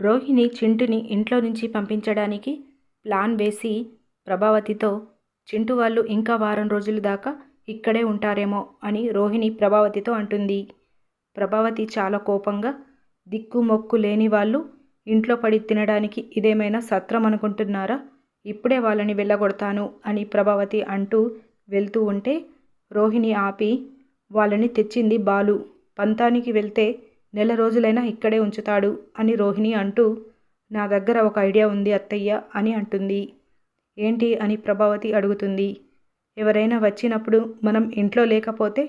రోహిణి చింటుని ఇంట్లో నుంచి పంపించడానికి ప్లాన్ వేసి ప్రభావతితో చింటు వాళ్ళు ఇంకా వారం రోజుల దాకా ఇక్కడే ఉంటారేమో అని రోహిణి ప్రభావతితో అంటుంది. ప్రభావతి చాలా కోపంగా దిక్కు మొక్కు లేని వాళ్ళు ఇంట్లో పడి తినడానికి ఇదేమైనా సత్రం అనుకుంటున్నారా? ఇప్పుడే వాళ్ళని వెళ్ళగొడతాను అని ప్రభావతి అంటూ వెళ్తూ ఉంటే రోహిణి ఆపి వాళ్ళని తెచ్చింది బాలు. పంతానికి వెళ్తే నెల రోజులైనా ఇక్కడే ఉంచుతాడు అని రోహిణి అంటూ నా దగ్గర ఒక ఐడియా ఉంది అత్తయ్య అని అంటుంది. ఏంటి అని ప్రభావతి అడుగుతుంది. ఎవరైనా వచ్చినప్పుడు మనం ఇంట్లో లేకపోతే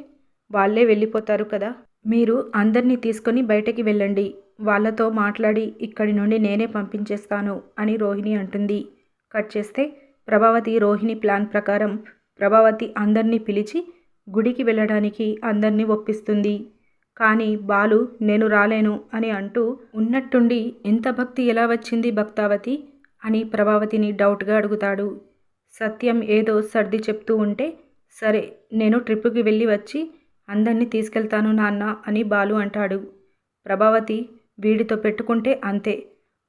వాళ్ళే వెళ్ళిపోతారు కదా. మీరు అందరినీ తీసుకొని బయటకి వెళ్ళండి. వాళ్ళతో మాట్లాడి ఇక్కడి నుండి నేనే పంపించేస్తాను అని రోహిణి అంటుంది. కట్ చేస్తే ప్రభావతి రోహిణి ప్లాన్ ప్రకారం ప్రభావతి అందరినీ పిలిచి గుడికి వెళ్ళడానికి అందరినీ ఒప్పిస్తుంది. కానీ బాలు నేను రాలేను అని అంటూ ఉన్నట్టుండి ఇంత భక్తి ఎలా వచ్చింది భక్తావతి? అని ప్రభావతిని డౌట్గా అడుగుతాడు. సత్యం ఏదో సర్ది చెప్తూ ఉంటే సరే నేను ట్రిప్పుకి వెళ్ళి వచ్చి అందరినీ తీసుకెళ్తాను నాన్న అని బాలు అంటాడు. ప్రభావతి వీడితో పెట్టుకుంటే అంతే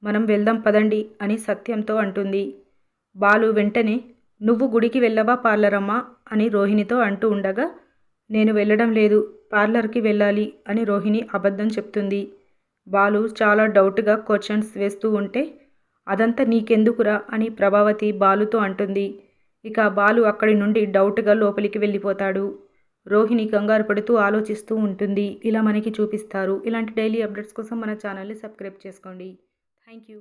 మనం వెళ్దాం పదండి అని సత్యంతో అంటుంది. బాలు వెంటనే నువ్వు గుడికి వెళ్ళవా పార్లరమ్మా? అని రోహిణితో అంటూ ఉండగా నేను వెళ్ళడం లేదు పార్లర్కి వెళ్ళాలి అని రోహిణి అబద్ధం చెప్తుంది. బాలు చాలా డౌట్గా క్వశ్చన్స్ వేస్తూ ఉంటే అదంతా నీకెందుకురా? అని ప్రభావతి బాలుతో అంటుంది. ఇక బాలు అక్కడి నుండి డౌట్గా లోపలికి వెళ్ళిపోతాడు. రోహిణి కంగారు పడుతూ ఆలోచిస్తూ ఉంటుంది. ఇలా మనకి చూపిస్తారు. ఇలాంటి డైలీ అప్డేట్స్ కోసం మన ఛానల్ని సబ్స్క్రైబ్ చేసుకోండి. Thank you